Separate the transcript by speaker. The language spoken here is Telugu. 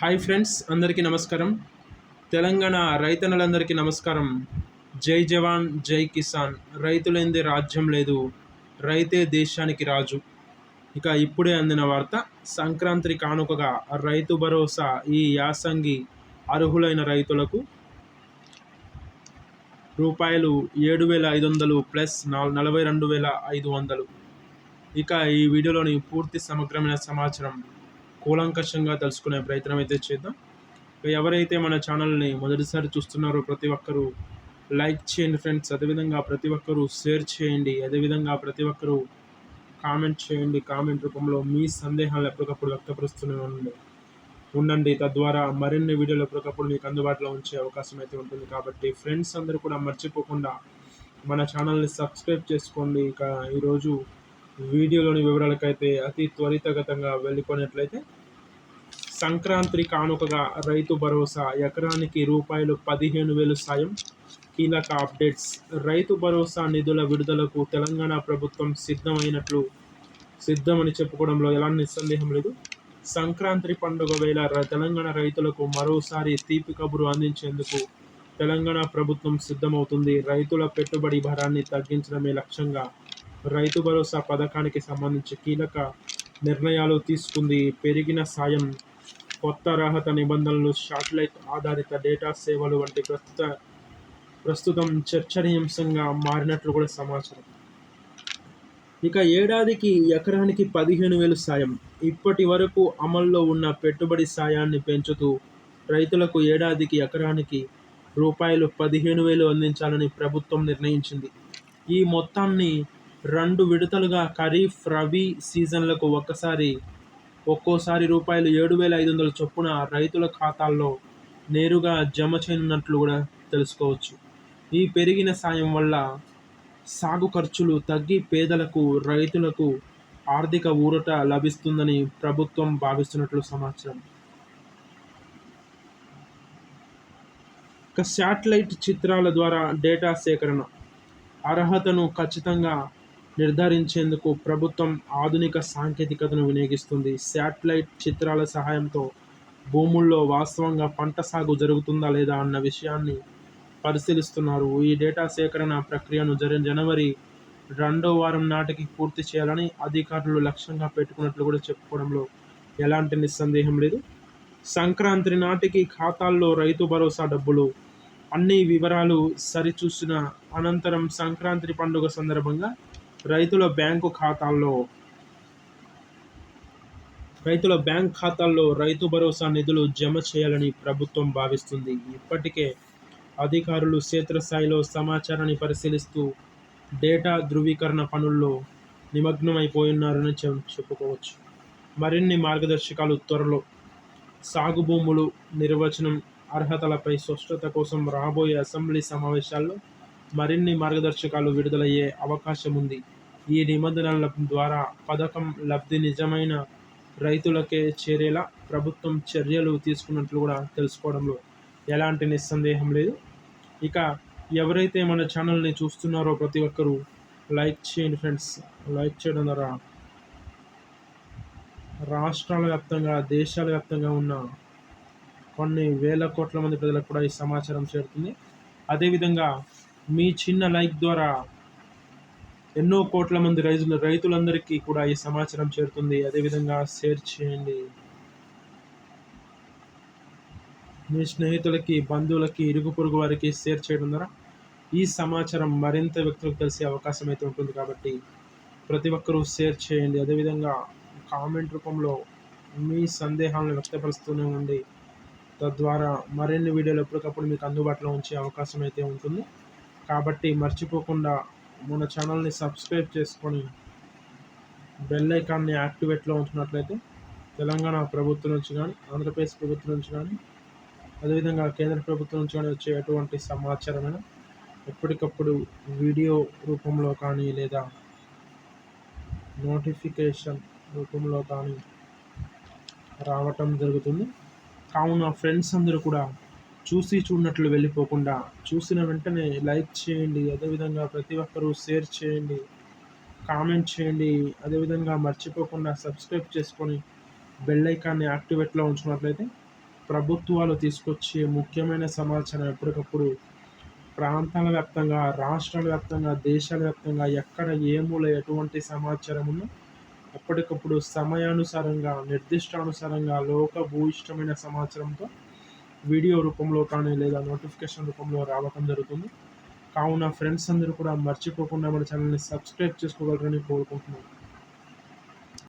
Speaker 1: హాయ్ ఫ్రెండ్స్ అందరికీ నమస్కారం. తెలంగాణ రైతన్నలందరికీ నమస్కారం. జై జవాన్ జై కిసాన్. రైతులేందే రాజ్యం లేదు రైతే దేశానికి రాజు. ఇక ఇప్పుడే అందిన వార్త సంక్రాంతి కానుకగా రైతు భరోసా ఈ యాసంగి అర్హులైన రైతులకు రూపాయలు ఏడు వేల ఐదు వందలు ప్లస్ నాల్ నలభై రెండు వేల ఐదు వందలు. ఇక ఈ వీడియోలోని పూర్తి సమగ్రమైన సమాచారం కూలంకషంగా తెలుసుకునే ప్రయత్నం అయితే చేద్దాం. ఎవరైతే మన ఛానల్ని మొదటిసారి చూస్తున్నారో ప్రతి ఒక్కరూ లైక్ చేయండి ఫ్రెండ్స్. అదేవిధంగా ప్రతి ఒక్కరూ షేర్ చేయండి. అదేవిధంగా ప్రతి ఒక్కరూ కామెంట్ చేయండి. కామెంట్ రూపంలో మీ సందేహాలు ఎప్పటికప్పుడు వ్యక్తపరుస్తూనే ఉండండి ఉండండి. తద్వారా మరిన్ని వీడియోలు ఎప్పటికప్పుడు మీకు అందుబాటులో ఉంచే అవకాశం అయితే ఉంటుంది కాబట్టి ఫ్రెండ్స్ అందరూ కూడా మర్చిపోకుండా మన ఛానల్ని సబ్స్క్రైబ్ చేసుకోండి. ఇక ఈరోజు వీడియోలోని వివరాలకైతే అతి త్వరితగతంగా వెళ్ళిపోయినట్లయితే సంక్రాంతి కానుకగా రైతు భరోసా ఎకరానికి రూపాయలు పదిహేను వేలు సాయం. కీలక అప్డేట్స్. రైతు భరోసా నిధుల విడుదలకు తెలంగాణ ప్రభుత్వం సిద్ధమైనట్లు సిద్ధమని చెప్పుకోవడంలో ఎలాంటి సందేహం లేదు. సంక్రాంతి పండుగ వేళ తెలంగాణ రైతులకు మరోసారి తీపి కబురు అందించేందుకు తెలంగాణ ప్రభుత్వం సిద్ధమవుతుంది. రైతుల పెట్టుబడి భారాన్ని తగ్గించడమే లక్ష్యంగా రైతు భరోసా పథకానికి సంబంధించి కీలక నిర్ణయాలు తీసుకుంది. పెరిగిన సాయం కొత్త అర్హత నిబంధనలు శాటిలైట్ ఆధారిత డేటా సేవలు వంటి ప్రస్తుత ప్రస్తుతం చర్చనీయాంశంగా మారినట్లు కూడా సమాచారం. ఇక ఏడాదికి ఎకరానికి పదిహేను వేలు సాయం. ఇప్పటి వరకు అమల్లో ఉన్న పెట్టుబడి సాయాన్ని పెంచుతూ రైతులకు ఏడాదికి ఎకరానికి రూపాయలు పదిహేను వేలు అందించాలని ప్రభుత్వం నిర్ణయించింది. ఈ మొత్తాన్ని రెండు విడతలుగా ఖరీఫ్ రబీ సీజన్లకు ఒక్కసారి ఒక్కోసారి రూపాయలు ఏడు వేల ఐదు వందల చొప్పున రైతుల ఖాతాల్లో నేరుగా జమ చేయనున్నట్లు కూడా తెలుసుకోవచ్చు. ఈ పెరిగిన సాయం వల్ల సాగు ఖర్చులు తగ్గి పేదలకు రైతులకు ఆర్థిక ఊరట లభిస్తుందని ప్రభుత్వం భావిస్తున్నట్లు సమాచారం. ఒక శాటిలైట్ చిత్రాల ద్వారా డేటా సేకరణ. అర్హతను ఖచ్చితంగా నిర్ధారించేందుకు ప్రభుత్వం ఆధునిక సాంకేతికతను వినియోగిస్తుంది. శాటిలైట్ చిత్రాల సహాయంతో భూముల్లో వాస్తవంగా పంట సాగు జరుగుతుందా లేదా అన్న విషయాన్ని పరిశీలిస్తున్నారు. ఈ డేటా సేకరణ ప్రక్రియను జరి జనవరి రెండో వారం నాటికి పూర్తి చేయాలని అధికారులు లక్ష్యంగా పెట్టుకున్నట్లు కూడా చెప్పుకోవడంలో ఎలాంటి నిస్సందేహం లేదు. సంక్రాంతి నాటికి ఖాతాల్లో రైతు భరోసా డబ్బులు అన్ని వివరాలు సరిచూసిన అనంతరం సంక్రాంతి పండుగ సందర్భంగా రైతుల బ్యాంకు ఖాతాల్లో రైతుల బ్యాంక్ ఖాతాల్లో రైతు భరోసా నిధులు జమ చేయాలని ప్రభుత్వం భావిస్తుంది. ఇప్పటికే అధికారులు క్షేత్రస్థాయిలో సమాచారాన్ని పరిశీలిస్తూ డేటా ధృవీకరణ పనుల్లో నిమగ్నమైపోయినారని చెప్పుకోవచ్చు. మరిన్ని మార్గదర్శకాలు త్వరలో. సాగు భూములు నిర్వచనం అర్హతలపై స్పష్టత కోసం రాబోయే అసెంబ్లీ సమావేశాల్లో మరిన్ని మార్గదర్శకాలు విడుదలయ్యే అవకాశం ఉంది ఈ నిబంధనల ద్వారా పథకం లబ్ధి నిజమైన రైతులకే చేరేలా ప్రభుత్వం చర్యలు తీసుకున్నట్లు కూడా తెలుసుకోవడంలో ఎలాంటి నిస్సందేహం లేదు. ఇక ఎవరైతే మన ఛానల్ని చూస్తున్నారో ప్రతి ఒక్కరూ లైక్ చేయండి ఫ్రెండ్స్. లైక్ చేయడం ద్వారా రాష్ట్రాల వ్యాప్తంగా దేశాల వ్యాప్తంగా ఉన్న కొన్ని వేల కోట్ల మంది ప్రజలకు కూడా ఈ సమాచారం చేరుతుంది. అదేవిధంగా మీ చిన్న లైక్ ద్వారా ఎన్నో కోట్ల మంది రైతులు రైతులందరికీ కూడా ఈ సమాచారం చేరుతుంది. అదేవిధంగా షేర్ చేయండి. మీ స్నేహితులకి బంధువులకి ఇరుగు పొరుగు వారికి షేర్ చేయడం ద్వారా ఈ సమాచారం మరింత వ్యక్తులకు తెలిసే అవకాశం అయితే ఉంటుంది కాబట్టి ప్రతి ఒక్కరూ షేర్ చేయండి. అదేవిధంగా కామెంట్ రూపంలో మీ సందేహాలను వ్యక్తపరుస్తూనే ఉండి తద్వారా మరిన్ని వీడియోలు ఎప్పటికప్పుడు మీకు అందుబాటులో ఉంచే అవకాశం అయితే ఉంటుంది. కాబట్టి మర్చిపోకుండా మన ఛానల్ని సబ్స్క్రైబ్ చేసుకొని బెల్ ఐకాన్ని యాక్టివేట్లో ఉంచినట్లయితే తెలంగాణ ప్రభుత్వం నుంచి కానీ ఆంధ్రప్రదేశ్ ప్రభుత్వం నుంచి కానీ అదేవిధంగా కేంద్ర ప్రభుత్వం నుంచి కానీ వచ్చే ఎటువంటి సమాచారమైన ఎప్పటికప్పుడు వీడియో రూపంలో కానీ లేదా నోటిఫికేషన్ రూపంలో కానీ రావటం జరుగుతుంది. కావున ఫ్రెండ్స్ అందరూ కూడా చూసి చూడనట్లు వెళ్ళిపోకుండా చూసిన వెంటనే లైక్ చేయండి అదేవిధంగా ప్రతి ఒక్కరూ షేర్ చేయండి కామెంట్ చేయండి అదేవిధంగా మర్చిపోకుండా సబ్స్క్రైబ్ చేసుకొని బెల్ ఐకాన్ని యాక్టివేట్లో ఉంచుకున్నట్లయితే ప్రభుత్వాలు తీసుకొచ్చే ముఖ్యమైన సమాచారం ఎప్పటికప్పుడు ప్రాంతాల వ్యాప్తంగా రాష్ట్రాల వ్యాప్తంగా దేశాల వ్యాప్తంగా ఎక్కడ ఏ మూల ఎటువంటి సమాచారం ఉన్నా ఎప్పటికప్పుడు సమయానుసారంగా నిర్దిష్టానుసారంగా లోక భూయిష్టమైన సమాచారంతో వీడియో రూపంలో కానీ లేదా నోటిఫికేషన్ రూపంలో రావటం జరుగుతుంది. కావున ఫ్రెండ్స్ అందరూ కూడా మర్చిపోకుండా మన ఛానల్ని సబ్స్క్రైబ్ చేసుకోగలరని కోరుకుంటున్నాను.